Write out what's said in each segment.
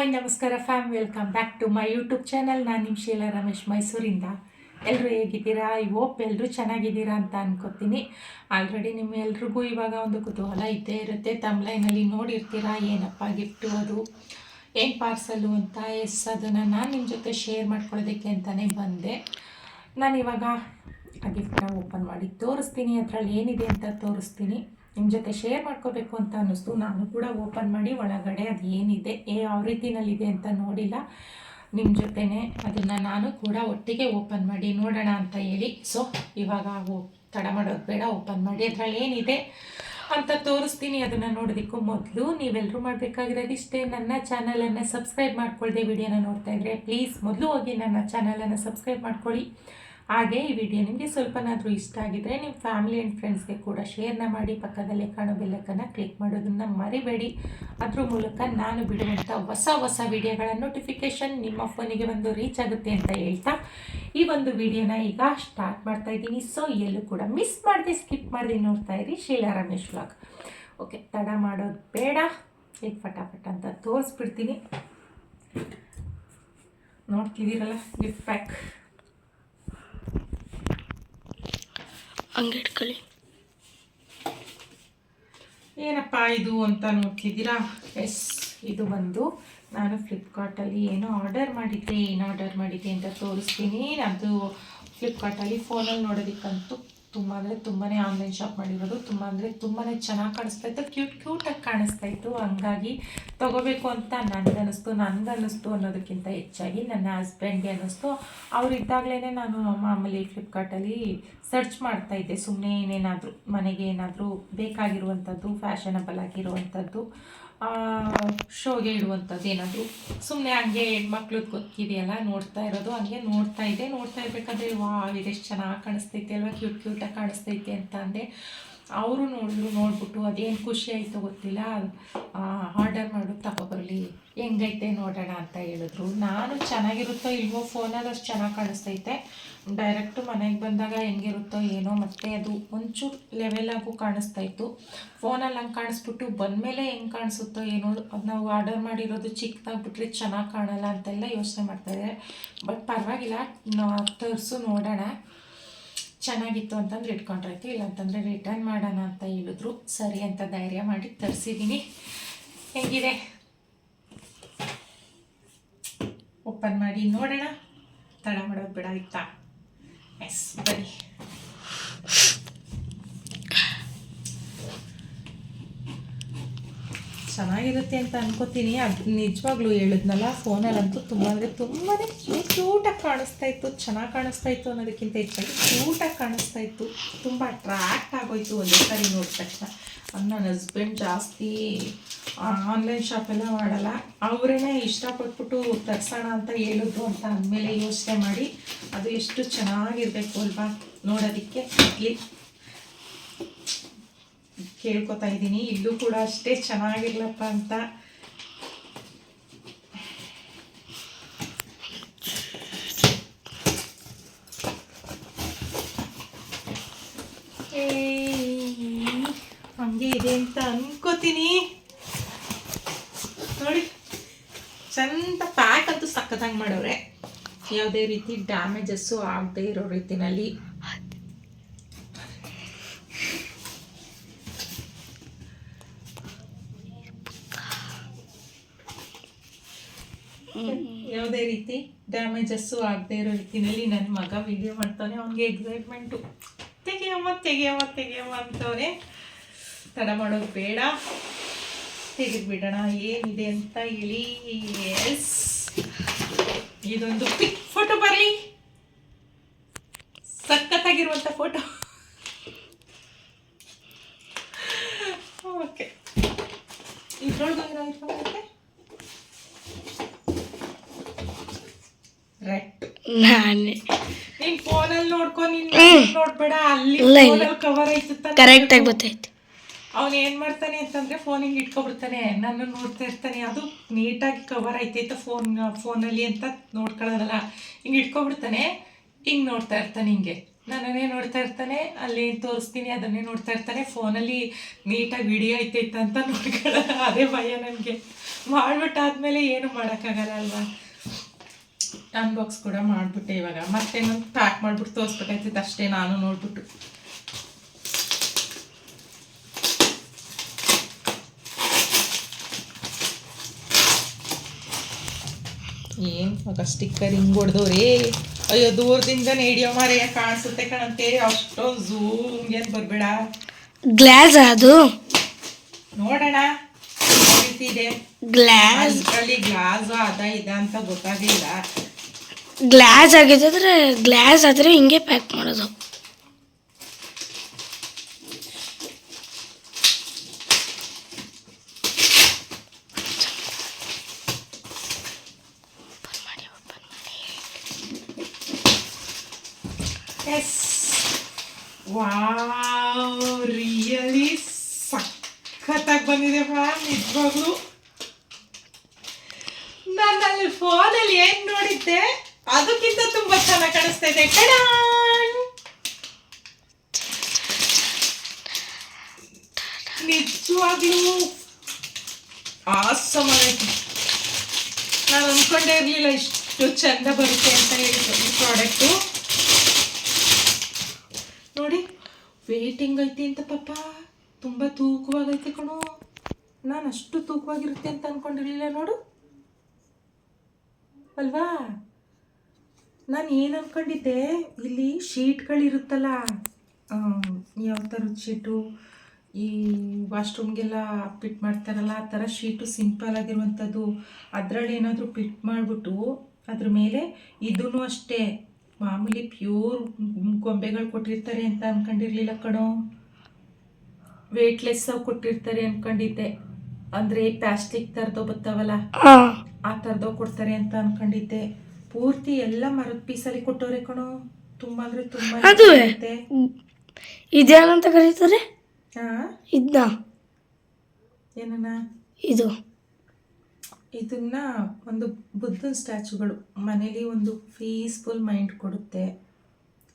Hi, ನಮಸ್ಕಾರ fam welcome back to my YouTube channel ನಾನು ನಿಮ್ಮ ಶೀಲಾ ರಮೇಶ್ ಮೈಸೂರಿಂದ. ಎಲ್ಲರೂ ಹೇಗಿದ್ದೀರಾ? ಐ ಹೋಪ್ ಎಲ್ಲರೂ ಚೆನ್ನಾಗಿದ್ದೀರಾ ಅಂತ ಅನ್ಕೋತೀನಿ. ಆಲ್ರೆಡಿ ನಿಮ್ಮ ಎಲ್ರಿಗೂ ಇವಾಗ ಒಂದು ಕುತೂಹಲ ಇದ್ದೇ ಇರುತ್ತೆ. ತಮ್ಲೈನಲ್ಲಿ ನೋಡಿರ್ತೀರಾ? ಏನಪ್ಪ ಗಿಫ್ಟು ಅದು? ಏನು ಪಾರ್ಸಲು ಅಂತ? ಎಸ್, ಅದನ್ನು ನಾನು ನಿಮ್ಮ ಜೊತೆ ಶೇರ್ ಮಾಡ್ಕೊಳ್ಳೋದಕ್ಕೆ ಅಂತಲೇ ಬಂದೆ. ನಾನು ಇವಾಗ ಆ ಗಿಫ್ಟನ್ನ ಓಪನ್ ಮಾಡಿ ತೋರಿಸ್ತೀನಿ. ಅದರಲ್ಲಿ ಏನಿದೆ ಅಂತ ತೋರಿಸ್ತೀನಿ. ನಿಮ್ಮ ಜೊತೆ ಶೇರ್ ಮಾಡ್ಕೋಬೇಕು ಅಂತ ಅನ್ನಿಸ್ತು. ನಾನು ಕೂಡ ಓಪನ್ ಮಾಡಿ ಒಳಗಡೆ ಅದು ಏನಿದೆ, ಏ ಯಾವ ರೀತಿನಲ್ಲಿದೆ ಅಂತ ನೋಡಿಲ್ಲ. ನಿಮ್ಮ ಜೊತೆನೇ ಅದನ್ನು ನಾನು ಕೂಡ ಒಟ್ಟಿಗೆ ಓಪನ್ ಮಾಡಿ ನೋಡೋಣ ಅಂತ ಹೇಳಿ. ಸೊ ಇವಾಗ ತಡ ಮಾಡೋದು ಬೇಡ ಓಪನ್ ಮಾಡಿ. ಅದರಲ್ಲಿ ಏನಿದೆ ಅಂತ ತೋರಿಸ್ತೀನಿ. ಅದನ್ನು ನೋಡೋದಕ್ಕೂ ಮೊದಲು ನೀವೆಲ್ಲರೂ ಮಾಡಬೇಕಾಗಿರೋದು ಇಷ್ಟೇ. ನನ್ನ ಚಾನಲನ್ನು ಸಬ್ಸ್ಕ್ರೈಬ್ ಮಾಡ್ಕೊಳ್ಳದೆ ವಿಡಿಯೋನ ನೋಡ್ತಾ ಇದ್ರೆ ಪ್ಲೀಸ್ ಮೊದಲು ಹೋಗಿ ನನ್ನ ಚಾನಲನ್ನು ಸಬ್ಸ್ಕ್ರೈಬ್ ಮಾಡ್ಕೊಳ್ಳಿ. ಹಾಗೆ ಈ ವಿಡಿಯೋ ನಿಮಗೆ ಸ್ವಲ್ಪನಾದರೂ ಇಷ್ಟ ಆಗಿದ್ರೆ ನಿಮ್ಮ ಫ್ಯಾಮಿಲಿ ಆ್ಯಂಡ್ ಫ್ರೆಂಡ್ಸ್ಗೆ ಕೂಡ ಶೇರ್ನ ಮಾಡಿ ಪಕ್ಕದಲ್ಲೇ ಕಾಣೋ ಬೆಲ್ಲಕ್ಕನ್ನು ಕ್ಲಿಕ್ ಮಾಡೋದನ್ನು ಮರಿಬೇಡಿ. ಅದ್ರ ಮೂಲಕ ನಾನು ಬಿಡುವಂಥ ಹೊಸ ಹೊಸ ವಿಡಿಯೋಗಳ ನೋಟಿಫಿಕೇಶನ್ ನಿಮ್ಮ ಫೋನಿಗೆ ಒಂದು ರೀಚ್ ಆಗುತ್ತೆ ಅಂತ ಹೇಳ್ತಾ ಈ ಒಂದು ವಿಡಿಯೋನ ಈಗ ಸ್ಟಾರ್ಟ್ ಮಾಡ್ತಾ ಇದ್ದೀನಿ. ಸೊ ಎಲ್ಲೂ ಕೂಡ ಮಿಸ್ ಮಾಡದೆ ಸ್ಕಿಪ್ ಮಾಡಿದೆ ನೋಡ್ತಾ ಇರಿ ಶೀಲಾ ರಮೇಶ್ ವ್ಲಾಗ್ ಓಕೆ ತಡ ಮಾಡೋದು ಬೇಡ. ಈಗ ಫಟಾಫಟ್ ಅಂತ ತೋರಿಸ್ಬಿಡ್ತೀನಿ. ನೋಡ್ತಿದ್ದೀರಲ್ಲ ಗಿಫ್ಟ್ ಪ್ಯಾಕ್ ಹಂಗೆ ಇಟ್ಕೊಳ್ಳಿ. ಏನಪ್ಪ ಇದು ಅಂತ ನೋಡ್ತಿದ್ದೀರಾ? ಎಸ್ ಇದು ಬಂದು ನಾನು ಫ್ಲಿಪ್ಕಾರ್ಟಲ್ಲಿ ಏನೋ ಆರ್ಡರ್ ಮಾಡಿದ್ದೆ, ಏನು ಆರ್ಡರ್ ಮಾಡಿದ್ದೆ ಅಂತ ತೋರಿಸ್ತೀನಿ. ಅದು ಫ್ಲಿಪ್ಕಾರ್ಟಲ್ಲಿ ಫೋನಲ್ಲಿ ನೋಡೋದಕ್ಕಂತೂ ತುಂಬ ಅಂದರೆ ತುಂಬಾ ಆನ್ಲೈನ್ ಶಾಪ್ ಮಾಡಿರೋದು. ತುಂಬ ಅಂದರೆ ತುಂಬಾ ಚೆನ್ನಾಗಿ ಕಾಣಿಸ್ತಾ ಇತ್ತು. ಕ್ಯೂಟ್ ಕ್ಯೂಟಾಗಿ ಕಾಣಿಸ್ತಾ ಇತ್ತು. ಹಂಗಾಗಿ ತೊಗೋಬೇಕು ಅಂತ ನನಗನ್ನಿಸ್ತು ನನಗನ್ನಿಸ್ತು ಅನ್ನೋದಕ್ಕಿಂತ ಹೆಚ್ಚಾಗಿ ನನ್ನ ಹಸ್ಬೆಂಡ್ಗೆ ಅನ್ನಿಸ್ತು ಅವ್ರು ಇದ್ದಾಗಲೇ ನಾನು ಮಾಮೂಲಿ ಫ್ಲಿಪ್ಕಾರ್ಟಲ್ಲಿ ಸರ್ಚ್ ಮಾಡ್ತಾ ಇದ್ದೆ. ಸುಮ್ಮನೆ ಏನೇನಾದರೂ ಮನೆಗೆ ಏನಾದರೂ ಬೇಕಾಗಿರುವಂಥದ್ದು ಫ್ಯಾಷನಬಲ್ ಆಗಿರುವಂಥದ್ದು ಶೋಗೆ ಇಡುವಂಥದ್ದು ಏನಾದರೂ? ಸುಮ್ಮನೆ ಹಂಗೆ ಹೆಣ್ಮಕ್ಳದ್ದು ಗೊತ್ತಿದೆಯಲ್ಲ, ನೋಡ್ತಾ ಇರೋದು, ಹಂಗೆ ನೋಡ್ತಾ ಇದ್ದೆ ನೋಡ್ತಾ ಇರಬೇಕಾದ್ರೆ ವಾ ಇದೆಷ್ಟು ಚೆನ್ನಾಗಿ ಕಾಣಿಸ್ತೈತೆ ಅಲ್ವಾ? ಕ್ಯೂಟ್, ಕ್ಯೂಟಾಗಿ ಕಾಣಿಸ್ತೈತೆ ಅಂತ ಅಂದೆ. ಅವರು ನೋಡಿದ್ರು ನೋಡಿಬಿಟ್ಟು ಅದೇನು ಖುಷಿ ಆಯಿತು ಗೊತ್ತಿಲ್ಲ. ಆರ್ಡರ್ ಮಾಡು ತಗೊಬರಲಿ ಹೆಂಗೈತೆ ನೋಡೋಣ ಅಂತ ಹೇಳಿದ್ರು. ನಾನು ಚೆನ್ನಾಗಿರುತ್ತೋ ಇಲ್ವೋ ಫೋನಲ್ಲಿ ಅಷ್ಟು ಚೆನ್ನಾಗಿ ಕಾಣಿಸ್ತೈತೆ. ಡೈರೆಕ್ಟು ಮನೆಗೆ ಬಂದಾಗ ಹೆಂಗಿರುತ್ತೋ ಏನೋ ಮತ್ತೆ ಅದು ಒಂಚೂರು ಲೆವೆಲಾಗೂ ಕಾಣಿಸ್ತಾ ಇತ್ತು ಫೋನಲ್ಲಿ ಹಂಗೆ ಕಾಣಿಸ್ಬಿಟ್ಟು ಬಂದಮೇಲೆ ಹೆಂಗೆ ಕಾಣಿಸುತ್ತೋ ಏನೋ ಅದು ನಾವು ಆರ್ಡರ್ ಮಾಡಿರೋದು ಚಿಕ್ಕದಾಗ್ಬಿಟ್ರೆ ಚೆನ್ನಾಗಿ ಕಾಣಲ್ಲ ಅಂತೆಲ್ಲ ಯೋಚನೆ ಮಾಡ್ತಾಯಿದ್ದಾರೆ ಬಟ್ ಪರವಾಗಿಲ್ಲ ತರಿಸು ನೋಡೋಣ. ಚೆನ್ನಾಗಿತ್ತು ಅಂತಂದ್ರೆ ಇಟ್ಕೊಂಡ್ರಾಯ್ತು ಇಲ್ಲ ಅಂತಂದರೆ ರಿಟರ್ನ್ ಮಾಡೋಣ ಅಂತ ಹೇಳಿದ್ರು. ಸರಿ ಅಂತ ಧೈರ್ಯ ಮಾಡಿ ತರಿಸಿದ್ದೀನಿ ಹೇಗಿದೆ? ಓಪನ್ ಮಾಡಿ ನೋಡೋಣ. ತಡ ಮಾಡೋದು ಬಿಡ ಆಯ್ತಾ ಎಸ್ ಬನ್ನಿ. ಚೆನ್ನಾಗಿರುತ್ತೆ ಅಂತ ಅನ್ಕೋತೀನಿ. ಅದು ನಿಜವಾಗ್ಲೂ ಹೇಳಿದ್ನಲ್ಲ, ಫೋನಲ್ಲಂತೂ ತುಂಬ ಅಂದರೆ ತುಂಬಾ ಕ್ಯೂಟಾಗಿ ಕಾಣಿಸ್ತಾ ಇತ್ತು, ಚೆನ್ನಾಗಿ ಕಾಣಿಸ್ತಾ ಇತ್ತು ಅನ್ನೋದಕ್ಕಿಂತ ಹೆಚ್ಚಾಗಿ ಕ್ಯೂಟಾಗಿ ಕಾಣಿಸ್ತಾ ಇತ್ತು. ತುಂಬ ಅಟ್ರಾಕ್ಟ್ ಆಗೋಯ್ತು ಒಂದೇ ಸಾರಿ ನೋಡಿದ ತಕ್ಷಣ. ನನ್ನ ಹಸ್ಬೆಂಡ್ ಜಾಸ್ತಿ ಆನ್ಲೈನ್ ಶಾಪೆಲ್ಲ ಮಾಡಲ್ಲ. ಅವರೇ ಇಷ್ಟಪಟ್ಬಿಟ್ಟು ತರ್ಸೋಣ ಅಂತ ಹೇಳಿದ್ರು ಅಂತ ಅಂದಮೇಲೆ ಯೋಚನೆ ಮಾಡಿ, ಅದು ಎಷ್ಟು ಚೆನ್ನಾಗಿರಬೇಕು ಅಲ್ವಾ ನೋಡೋದಕ್ಕೆ. ಕೇಳ್ಕೊತಾ ಇದ್ದೀನಿ. ಇಲ್ಲೂ ಕೂಡ ಅಷ್ಟೇ ಚೆನ್ನಾಗಿಲ್ಲಪ್ಪ ಅಂತ. ಹಂಗೆ ಇದೆ ಅಂತ ಅನ್ಕೋತೀನಿ. ನೋಡಿ, ಚಂದ ಪ್ಯಾಕ್ ಅಂತೂ ಸಕ್ಕದಂಗೆ ಮಾಡೋರೆ. ಯಾವುದೇ ರೀತಿ ಡ್ಯಾಮೇಜಸ್ಸು ಆಗದೆ ಇರೋ ರೀತಿನಲ್ಲಿ. ಯಾವುದೇ ರೀತಿ ಡ್ಯಾಮೇಜಸ್ಸು ಆಗದೆ ಇರೋ ರೀತಿಯಲ್ಲಿ ನನ್ನ ಮಗ ವಿಡಿಯೋ ಮಾಡ್ತಾನೆ. ಅವನಿಗೆ ಎಕ್ಸೈಟ್ಮೆಂಟು ತೆಗಿಯಮ್ಮ ತೆಗಿಯಮ್ಮ ತೆಗಿಯಮ್ಮ ಅಂತವ್ರೆ. ತಡ ಮಾಡೋದು ಬೇಡ. ತೆಗೆದ್ಬಿಡೋಣ ಏನಿದೆ ಅಂತ ಹೇಳಿ. ಎಸ್ ಇದೊಂದು ಪಿಕ್ ಫೋಟೋ ಬರಲಿ. ಸಖತ್ತಾಗಿರುವಂಥ ಫೋಟೋ ಓಕೆ ಇದ್ರೊಳಗೆ ನಾನೇ. ನೀನ್ ಫೋನಲ್ಲಿ ನೋಡ್ಕೊ ನೀನ್. ನೋಡ್ಬೇಡ ಅಲ್ಲಿ ಕವರ್. ಫೋನಲ್ಲಿ ಕವರ್ ಐತೆ ಕರೆಕ್ಟಾಗಿ ಗೊತ್ತಾಯ್ತು ಅವ್ನು ಏನ್ ಮಾಡ್ತಾನೆ ಅಂತಂದ್ರೆ ಫೋನ್ ಹಿಂಗ್ ಇಟ್ಕೊಬಿಡ್ತಾನೆ. ನಾನು ನೋಡ್ತಾ ಇರ್ತಾನೆ ಅದು ನೀಟಾಗಿ ಕವರ್ ಐತೈತೆ ಫೋನ್ ಫೋನಲ್ಲಿ ಅಂತ ನೋಡ್ಕೊಳ್ಳೋದಲ್ಲ. ಹಿಂಗ್ ಇಟ್ಕೊಬಿಡ್ತಾನೆ ಹಿಂಗ್ ನೋಡ್ತಾ ಇರ್ತಾನೆ ಹಿಂಗೆ. ನನ್ನೇ ನೋಡ್ತಾ ಇರ್ತಾನೆ ಅಲ್ಲಿ ತೋರಿಸ್ತೀನಿ ಅದನ್ನೇ ನೋಡ್ತಾ ಇರ್ತಾನೆ. ಫೋನಲ್ಲಿ ನೀಟಾಗಿ ವಿಡಿಯೋ ಐತೈತ ಅಂತ ನೋಡ್ಕೊಳ್ಳೋಣ ಅದೇ ಭಯ ನನಗೆ. ಮಾಡ್ಬಿಟ್ಟಾದ್ಮೇಲೆ ಏನು ಮಾಡೋಕ್ಕಾಗಲ್ಲ ಅಲ್ವಾ? ಅನ್ಬಾಕ್ಸ್ ಕೂಡ ಮಾಡಿಬಿಟ್ಟೆ ಇವಾಗ. ಮತ್ತೆ ನಾನು ಪ್ಯಾಕ್ ಮಾಡಿಬಿಟ್ಟು ತೋರಿಸ್ಬೇಕಾಯ್ತಿತ್ತು ಅಷ್ಟೇ ನಾನು ನೋಡ್ಬಿಟ್ಟು. ಏನು ಮಗ ಸ್ಟಿಕ್ಕರ್ ಹಿಂಗೆ ಹೊಡೆದವ್ರಿ? ಅಯ್ಯೋ ದೂರದಿಂದ ನೇಡಿಯೋ ಮಾರೇ ಕಾಣಿಸುತ್ತೆ ಕಣಂತೆ. ಅಷ್ಟೋ ಝೂಮ್ ಏನು ಬರಬೇಡ. ಗ್ಲಾಸ್ ಅದು? ನೋಡೋಣ. ಇದೆ ಗ್ಲಾಸ್ ಅಲ್ಲಿ ಗ್ಲಾಸ್ ಅದ ಇದ ಅಂತ ಗೊತ್ತಾಗಲಿಲ್ಲ. ಗ್ಲಾಸ್ ಆಗಿದ್ರೆ ಗ್ಲಾಸ್ ಆದರೆ ಹಿಂಗೆ ಪ್ಯಾಕ್ ಮಾಡೋದು. ಎಸ್ ವಾವ್ ರಿಯಲಿ ಸಖತ್ತಾಗಿ ಬಂದಿದೆ ಬಾ ನಿಜವಾಗ್ಲು ನಾನು ಅಲ್ಲಿ ಫೋನಲ್ಲಿ ಏನು ನೋಡಿದ್ದೆ? ಅದಕ್ಕಿಂತ ತುಂಬ ಚೆನ್ನಾಗಿ ಕಾಣಿಸ್ತಾ ಇದೆ. ಟಡಾನ್! ನಿಜವಾಗ್ಲೂ ಆಸಮ್ ನಾನು ಅನ್ಕೊಂಡೇ ಇರಲಿಲ್ಲ ಇಷ್ಟು ಚಂದ ಬರುತ್ತೆ ಅಂತ ಹೇಳಿದ್ರು ಈ ಪ್ರಾಡಕ್ಟು ನೋಡಿ ವೇಟಿಂಗ್ ಐತಿ ಅಂತ ಪಾಪ. ತುಂಬ ತೂಕವಾಗೈತೆ ಕಣೋ. ನಾನು ಅಷ್ಟು ತೂಕವಾಗಿರುತ್ತೆ ಅಂತ ಅನ್ಕೊಂಡಿರ್ಲಿಲ್ಲ ನೋಡು. ಅಲ್ವಾ? ನಾನು ಏನು ಅನ್ಕೊಂಡಿದ್ದೆ? ಇಲ್ಲಿ ಶೀಟ್ಗಳಿರುತ್ತಲ್ಲ ಯಾವ ಥರದ ಶೀಟು? ಈ ವಾಶ್ರೂಮ್ಗೆಲ್ಲ ಪಿಟ್ ಮಾಡ್ತಾರಲ್ಲ, ಆ ಥರ ಶೀಟು ಸಿಂಪಲ್ ಆಗಿರುವಂಥದ್ದು ಅದರಲ್ಲಿ ಏನಾದರೂ ಪಿಟ್ ಮಾಡಿಬಿಟ್ಟು ಅದ್ರ ಮೇಲೆ ಇದೂ ಅಷ್ಟೇ. ಮಾಮೂಲಿ ಪ್ಯೂರ್ ಗೊಂಬೆಗಳು ಕೊಟ್ಟಿರ್ತಾರೆ ಅಂತ ಅಂದ್ಕೊಂಡಿರ್ಲಿಲ್ಲ ಕಣೋ. ವೇಟ್ಲೆಸ್ ಕೊಟ್ಟಿರ್ತಾರೆ ಅನ್ಕೊಂಡಿದ್ದೆ. ಅಂದ್ರೆ ಪ್ಲಾಸ್ಟಿಕ್ ತರದೋ ಬರ್ತಾವಲ್ಲ ಆ ತರದೋ ಕೊಡ್ತಾರೆ ಅಂತ ಅನ್ಕೊಂಡಿದ್ದೆ. ಪೂರ್ತಿ ಎಲ್ಲ ಮರದ ಪೀಸಲ್ಲಿ ಕೊಟ್ಟವ್ರೆ ಕಣೋ. ತುಂಬಾ ಅಂದ್ರೆ ತುಂಬಾ ಅದುವೇ? ಇದೇನಂತ ಕರೀತಾರೆ? ಹಾಂ? ಇದನ್ನ ಏನನ್ನ? ಇದು. ಇದನ್ನ ಒಂದು ಬುದ್ಧನ ಸ್ಟ್ಯಾಚುಗಳು. ಮನೇಲಿ ಒಂದು ಪೀಸ್ಫುಲ್ ಮೈಂಡ್ ಕೊಡುತ್ತೆ.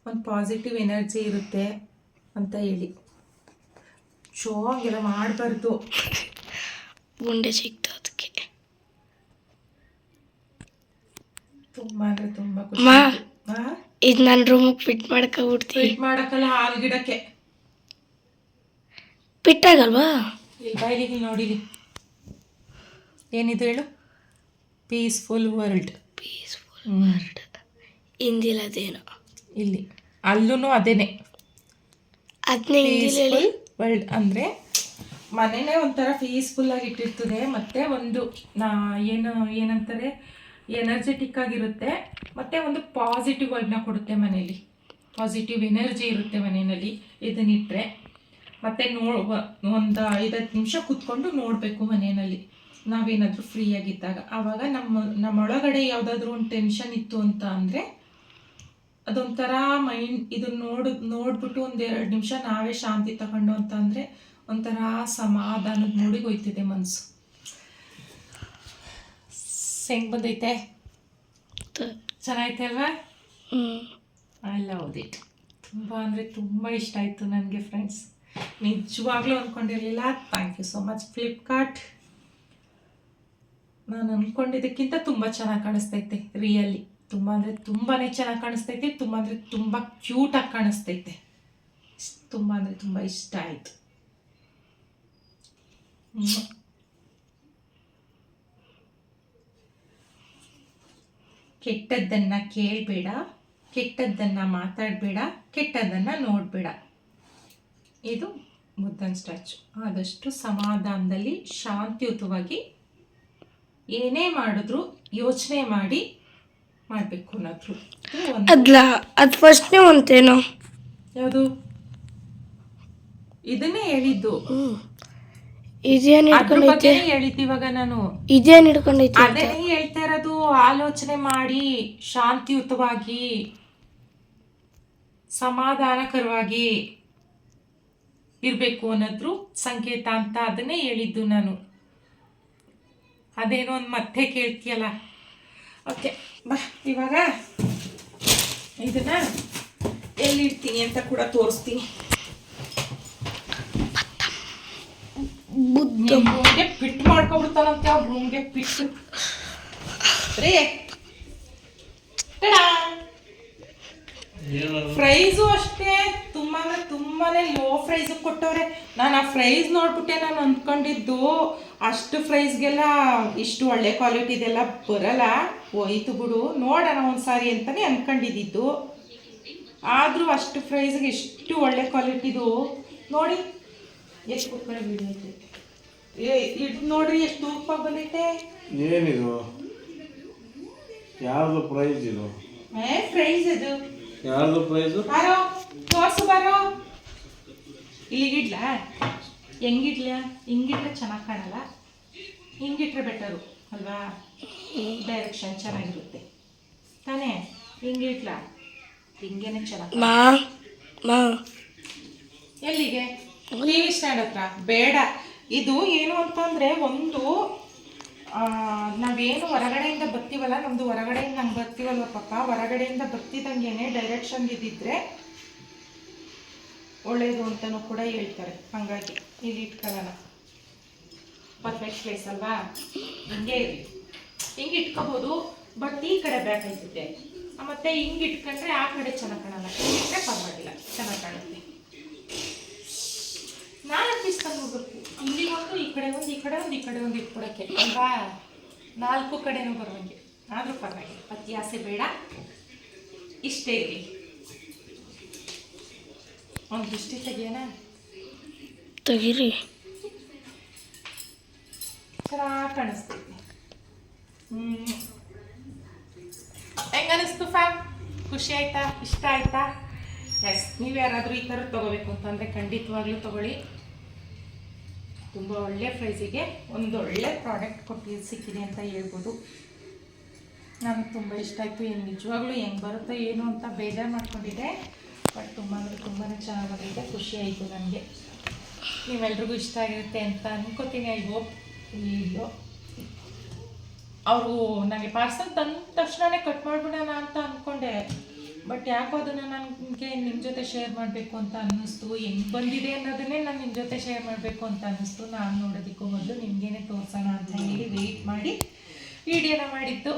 ಒಂದು ಪಾಸಿಟಿವ್ ಎನರ್ಜಿ ಇರುತ್ತೆ ಅಂತ ಹೇಳಿ. ಶೋ ಹಂಗೆಲ್ಲ ಮಾಡಬಾರ್ದು. ಗುಂಡೆ ಸಿಕ್ತು ಅದಕ್ಕೆ. ತುಂಬ ಅಂದರೆ ತುಂಬ ಮಾ. ಇದು ನನ್ನ ರೂಮಿಗೆ ಫಿಟ್ ಮಾಡ್ಕೊಬಿಡ್ತೀನಿ ಫಿಟ್ ಮಾಡಕ್ಕಲ್ಲ ಹಾಲು ಗಿಡಕ್ಕೆ. ಫಿಟ್ ಆಗಲ್ವಾ? ಇಲ್ಲಿ ಬೈಲಿ ನೋಡಿಲಿ ಏನಿದು ಹೇಳು? ಪೀಸ್ಫುಲ್ ವರ್ಲ್ಡ್ ಪೀಸ್ಫುಲ್ ಅದೇನು. ಇಲ್ಲಿ. ಅಲ್ಲೂ ಅದೇನೆ. ಅದನ್ನೇ ಹೇಳಿ. ವರ್ಲ್ಡ್ ಅಂದರೆ ಮನೆಯೇ ಒಂಥರ ಪೀಸ್ಫುಲ್ಲಾಗಿ ಇಟ್ಟಿರ್ತದೆ, ಮತ್ತು ಒಂದು, ನಾ ಏನು, ಏನಂತಾರೆ ಎನರ್ಜೆಟಿಕ್ ಆಗಿರುತ್ತೆ, ಮತ್ತು ಒಂದು ಪಾಸಿಟಿವ್ ವರ್ಡ್ನ ಕೊಡುತ್ತೆ ಮನೆಯಲ್ಲಿ ಪಾಸಿಟಿವ್ ಎನರ್ಜಿ ಇರುತ್ತೆ ಮನೆಯಲ್ಲಿ ಇದನ್ನಿಟ್ಟರೆ ಮತ್ತು ನೋ ಒಂದು ಐದತ್ತು ನಿಮಿಷ ಕೂತ್ಕೊಂಡು ನೋಡಬೇಕು ಮನೆಯಲ್ಲಿ ನಾವೇನಾದರೂ ಫ್ರೀ ಆಗಿದ್ದಾಗ. ಆವಾಗ ನಮ್ಮ, ನಮ್ಮೊಳಗಡೆ ಯಾವುದಾದ್ರೂ ಒಂದು ಟೆನ್ಷನ್ ಇತ್ತು ಅಂತ ಅಂದರೆ ಅದೊಂಥರ ಮೈಂಡ್ ಇದನ್ನ ನೋಡ್ ನೋಡ್ಬಿಟ್ಟು ಒಂದು ಎರಡು ನಿಮಿಷ ನಾವೇ ಶಾಂತಿ ತಗೊಂಡು ಅಂತ ಅಂದ್ರೆ ಒಂಥರ ಸಮಾಧಾನದ ಮೂಡಿಗೆ ಹೋಯ್ತಿದೆ ಮನಸ್ಸು ಹೆಂಗ್ ಬಂದೈತೆ? ಚೆನ್ನಾಗೈತೆ ಅಲ್ವಾ? ಐ ಲವ್ ದಿಟ್ ತುಂಬ ಅಂದರೆ ತುಂಬ ಇಷ್ಟ ಆಯಿತು ನನಗೆ ಫ್ರೆಂಡ್ಸ್ ನಿಜವಾಗ್ಲೂ ಅಂದ್ಕೊಂಡಿರಲಿಲ್ಲ thank you so much Flipkart ನಾನು ಅಂದ್ಕೊಂಡಿದ್ದಕ್ಕಿಂತ ತುಂಬ ಚೆನ್ನಾಗಿ ಕಾಣಿಸ್ತೈತೆ ರಿಯಲಿ ತುಂಬ ಅಂದರೆ ತುಂಬಾ ಚೆನ್ನಾಗಿ ಕಾಣಿಸ್ತೈತೆ, ತುಂಬ ಅಂದರೆ ತುಂಬ ಕ್ಯೂಟಾಗಿ ಕಾಣಿಸ್ತೈತೆ. ತುಂಬ ಅಂದರೆ ತುಂಬ ಇಷ್ಟ ಆಯಿತು. ಕೆಟ್ಟದ್ದನ್ನು ಕೇಳಬೇಡ, ಕೆಟ್ಟದ್ದನ್ನು ಮಾತಾಡಬೇಡ, ಕೆಟ್ಟದ್ದನ್ನು ನೋಡಬೇಡ. ಇದು ಬುದ್ಧನ ಸ್ಟ್ಯಾಚು. ಆದಷ್ಟು ಸಮಾಧಾನದಲ್ಲಿ ಶಾಂತಿಯುತವಾಗಿ ಏನೇ ಮಾಡಿದ್ರು ಯೋಚನೆ ಮಾಡಿ ಮಾಡಬೇಕು ಅನ್ನೋದು ಅದ್ಲ ಅದು ಫಸ್ಟ್ನೇ ಒಂತೇನೋ ಯಾವುದು ಇದನ್ನೇ ಹೇಳಿದ್ದು ಇದೇನು ಹಿಡ್ಕೊಂಡೈತೆ ಹೇಳಿದ್ದು ಇವಾಗ ನಾನು ಇದೇನು ಹಿಡ್ಕೊಂಡೈತೆ ಅಂತ ಹೇಳ್ತಾ ಇರೋದು ಆಲೋಚನೆ ಮಾಡಿ ಶಾಂತಿಯುತವಾಗಿ ಸಮಾಧಾನಕರವಾಗಿ ಇರಬೇಕು ಅನ್ನೋದ್ರು ಸಂಕೇತ ಅಂತ ಅದನ್ನೇ ಹೇಳಿದ್ದು ನಾನು ಅದೇನೋ ಒಂದು ಮತ್ತೆ ಕೇಳ್ತೀಯಲ್ಲ ಓಕೆ ಬಾ ಇವಾಗ ಇದನ್ನ ಎಲ್ಲಿ ಇಡ್ತೀನಿ ಅಂತ ಕೂಡ ತೋರಿಸ್ತೀನಿ. ರೂಮ್ಗೆ ಪಿಟ್ ಮಾಡ್ಕೊಬಿಡ್ತಾನಂತೆ ಅವ್ರ ರೂಮ್ಗೆ ಪಿಟ್ ರೀ ಪ್ರೈಸು ಅಷ್ಟೇ. ತುಂಬಾ ತುಂಬಾ ತುಂಬಾನೇ ಲೋ ಪ್ರೈಸ್ ಕೊಟ್ಟವ್ರೆ. ನಾನು ಆ ಪ್ರೈಸ್ ನೋಡ್ಬಿಟ್ಟೆ ನಾನು ಅಂದ್ಕೊಂಡಿದ್ದು ಅಷ್ಟು ಪ್ರೈಸ್ಗೆಲ್ಲ ಇಷ್ಟು ಒಳ್ಳೆ ಕ್ವಾಲಿಟಿದೆಲ್ಲ ಬರಲ್ಲ. ಹೋಯ್ತು ಬಿಡು. ನೋಡೋಣ ಒಂದ್ಸಾರಿ ಅಂತಾನೆ ಅನ್ಕೊಂಡಿದ್ದು ಆದರೂ ಅಷ್ಟು ಪ್ರೈಸ್ಗೆ ಇಷ್ಟು ಒಳ್ಳೆ ಕ್ವಾಲಿಟಿದು ನೋಡಿ. ಎಷ್ಟು ಕುಕ್ಕರ್ ಏ ಇದು ನೋಡ್ರಿ ಎಷ್ಟು ತೂಕ ಬಂದೈತೆ ಏನಿದು? ಯಾವುದು ಪ್ರೈಸ್ ಇದು? ಏ ಪ್ರೈಸ್ ಇದು. ಯಾರ್ದು ಪ್ರೈಸು ಬಾರೋ ತೋರ್ಸು ಬಾರೋ. ಇಲ್ಲಿಗಿಡ್ಲಾ? ಹೆಂಗಿಡ್ಲ? ಹಿಂಗಿಟ್ರೆ ಚೆನ್ನಾಗಿ ಕಾಣಲ್ಲ? ಹಿಂಗಿಟ್ರೆ ಬೆಟರು ಅಲ್ವಾ? ಡೈರೆಕ್ಷನ್ ಚೆನ್ನಾಗಿರುತ್ತೆ. ತಾನೇ ಹಿಂಗಿಟ್ಲಾ ಹಿಂಗೇನೆ ಚೆನ್ನಾಗಿ ಮಾ ಮಾ. ಎಲ್ಲಿಗೆ? ಟಿವಿ ಸ್ಟ್ಯಾಂಡ್ ಹತ್ರ ಬೇಡ. ಇದು ಏನು ಅಂತಂದ್ರೆ ಒಂದು ನಾವೇನು ಹೊರಗಡೆಯಿಂದ ಬರ್ತೀವಲ್ಲ ನಮ್ಮದು ಹೊರಗಡೆಯಿಂದ ಹಂಗೆ ಬರ್ತೀವಲ್ವ ಪಾಪ? ಹೊರಗಡೆಯಿಂದ ಬರ್ತಿದ್ದಂಗೆ ಡೈರೆಕ್ಷನ್ ಇದ್ದಿದ್ರೆ ಒಳ್ಳೆಯದು ಅಂತಲೂ ಕೂಡ ಹೇಳ್ತಾರೆ. ಹಾಗಾಗಿ ಇಲ್ಲಿ ಇಟ್ಕೊಳ್ಳೋಣ. ಪರ್ಫೆಕ್ಟ್ ಪ್ಲೇಸ್ ಅಲ್ವಾ? ಹಿಂಗೆ ಇರಲಿ. ಹಿಂಗೆ ಇಟ್ಕೋಬೋದು ಬಟ್ ಈ ಕಡೆ ಬೇಕಾಯ್ತಿದೆ ಮತ್ತೆ ಹಿಂಗೆ ಇಟ್ಕೊಂಡ್ರೆ ಆ ಕಡೆ ಚೆನ್ನಾಗಿ ಕಾಣಲ್ಲ. ಇಟ್ಟರೆ ಪರವಾಗಿಲ್ಲ. ಚೆನ್ನಾಗಿ ಕಾಣುತ್ತೆ. ನಾಲ್ಕು ಪೀಸ್ ತಂದು ಒಂದು ಈ ಕಡೆ ಒಂದು ಈ ಕಡೆ ಒಂದು ಈ ಕಡೆ ಒಂದು ಇಟ್ಕೊಡಕ್ಕೆ ಅಲ್ವಾ ನಾಲ್ಕು ಕಡೆನೂ ಬರುವಂಗೆ. ಆದರೂ ಪರವಾಗಿಲ್ಲ. ಆಸೆ ಬೇಡ. ಇಷ್ಟೇ ಇರಲಿ. ಒಂದು ದೃಷ್ಟಿ ತೆಗಿಯೋಣ? ತೆಗೀರಿ. ಚೆನ್ನಾಗಿ ಹ್ಞೂ ಹ್ಮ್. ಅನ್ನಿಸ್ತು ಫ್ಯಾಮ್ ಖುಷಿ ಆಯ್ತಾ? ಇಷ್ಟ ಆಯ್ತಾ? ಎಸ್ ನೀವು ಯಾರಾದರೂ ಈ ಥರ ತೊಗೋಬೇಕು ಅಂತಂದರೆ ಖಂಡಿತವಾಗ್ಲೂ ತಗೊಳ್ಳಿ. ತುಂಬ ಒಳ್ಳೆ ಪ್ರೈಸಿಗೆ ಒಂದು ಒಳ್ಳೆ ಪ್ರಾಡಕ್ಟ್ ಕೊಟ್ಟಿದ್ದು ಸಿಕ್ಕಿದೆ ಅಂತ ಹೇಳ್ಬೋದು. ನನಗೆ ತುಂಬ ಇಷ್ಟ ಆಯಿತು, ಏನು ನಿಜವಾಗ್ಲೂ ಹೆಂಗೆ ಬರುತ್ತೋ ಏನು ಅಂತ ಬೇಜಾರು ಮಾಡ್ಕೊಂಡಿದ್ದೆ. ಬಟ್ ತುಂಬ ಅಂದರೆ ತುಂಬಾ ಚೆನ್ನಾಗಿ ಬಂದಿದೆ ಖುಷಿ ಆಯಿತು ನನಗೆ. ನೀವೆಲ್ರಿಗೂ ಇಷ್ಟ ಆಗಿರುತ್ತೆ ಅಂತ ಅನ್ಕೋತೀನಿ ಐ ಹೋಪ್ ವಿಡಿಯೋ ಅವರು ನನಗೆ ಪಾರ್ಸಲ್ ತಂದ ತಕ್ಷಣನೇ ಕಟ್ ಮಾಡಿಬಿಡೋಣ ಅಂತ ಅಂದ್ಕೊಂಡೆ ಬಟ್ ಯಾಕೋ ಅದನ್ನು ನನಗೆ ನಿಮ್ಮ ಜೊತೆ ಶೇರ್ ಮಾಡಬೇಕು ಅಂತ ಅನ್ನಿಸ್ತು. ಹೆಂಗ್ ಬಂದಿದೆ ಅನ್ನೋದನ್ನೇ ನಾನು ನಿಮ್ಮ ಜೊತೆ ಶೇರ್ ಮಾಡಬೇಕು ಅಂತ ಅನ್ನಿಸ್ತು. ನಾನು ನೋಡೋದಕ್ಕೂ ಮೊದಲು ನಿಮಗೇನೆ ತೋರಿಸೋಣ ಅಂತ ಹೇಳಿ ವೆಯ್ಟ್ ಮಾಡಿ ವಿಡಿಯೋನ ಮಾಡಿದ್ದು.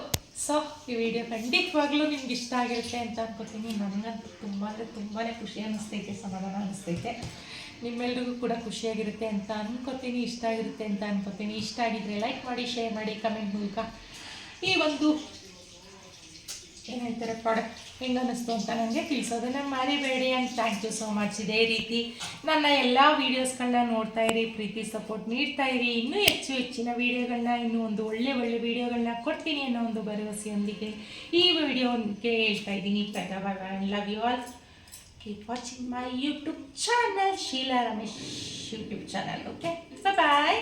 ಸೊ ಈ ವಿಡಿಯೋ ಖಂಡಿತವಾಗ್ಲೂ ನಿಮ್ಗೆ ಇಷ್ಟ ಆಗಿರುತ್ತೆ ಅಂತ ಅನ್ಕೋತೀನಿ. ನನಗಂತೂ ತುಂಬ ಅಂದರೆ ತುಂಬಾ ಖುಷಿ ಅನ್ನಿಸ್ತೈತೆ, ಸಮಾಧಾನ ಅನ್ನಿಸ್ತೈತೆ. ನಿಮ್ಮೆಲ್ರಿಗೂ ಕೂಡ ಖುಷಿಯಾಗಿರುತ್ತೆ ಅಂತ ಅನ್ಕೋತೀನಿ, ಇಷ್ಟ ಆಗಿರುತ್ತೆ ಅಂತ ಅನ್ಕೋತೀನಿ. ಇಷ್ಟ ಆಗಿದ್ರೆ ಲೈಕ್ ಮಾಡಿ ಶೇರ್ ಮಾಡಿ ಕಮೆಂಟ್ ಮೂಲಕ ಈ ಒಂದು ಏನಂತಾರೆ ಪ್ರಾಡಕ್ಟ್ ಹೆಂಗೆ ಅಂತ ನನಗೆ ತಿಳಿಸೋದನ್ನ ಮರಿಬೇಡಿ and thank you so much ಇದೇ ರೀತಿ ನನ್ನ ಎಲ್ಲ ವೀಡಿಯೋಸ್ಗಳನ್ನ ನೋಡ್ತಾ ಇರಿ, ಪ್ರೀತಿ ಸಪೋರ್ಟ್ ನೀಡ್ತಾ ಇರಿ. ಇನ್ನೂ ಹೆಚ್ಚು ಹೆಚ್ಚಿನ ವೀಡಿಯೋಗಳನ್ನ ಇನ್ನೂ ಒಂದು ಒಳ್ಳೆ ಒಳ್ಳೆ ವೀಡಿಯೋಗಳನ್ನ ಕೊಡ್ತೀನಿ ಅನ್ನೋ ಒಂದು ಭರವಸೆಯೊಂದಿಗೆ ಈ ವಿಡಿಯೋಗೆ ಹೇಳ್ತಾ ಇದ್ದೀನಿ. Love you all keep watching my YouTube channel Sheela Ramesh YouTube channel okay bye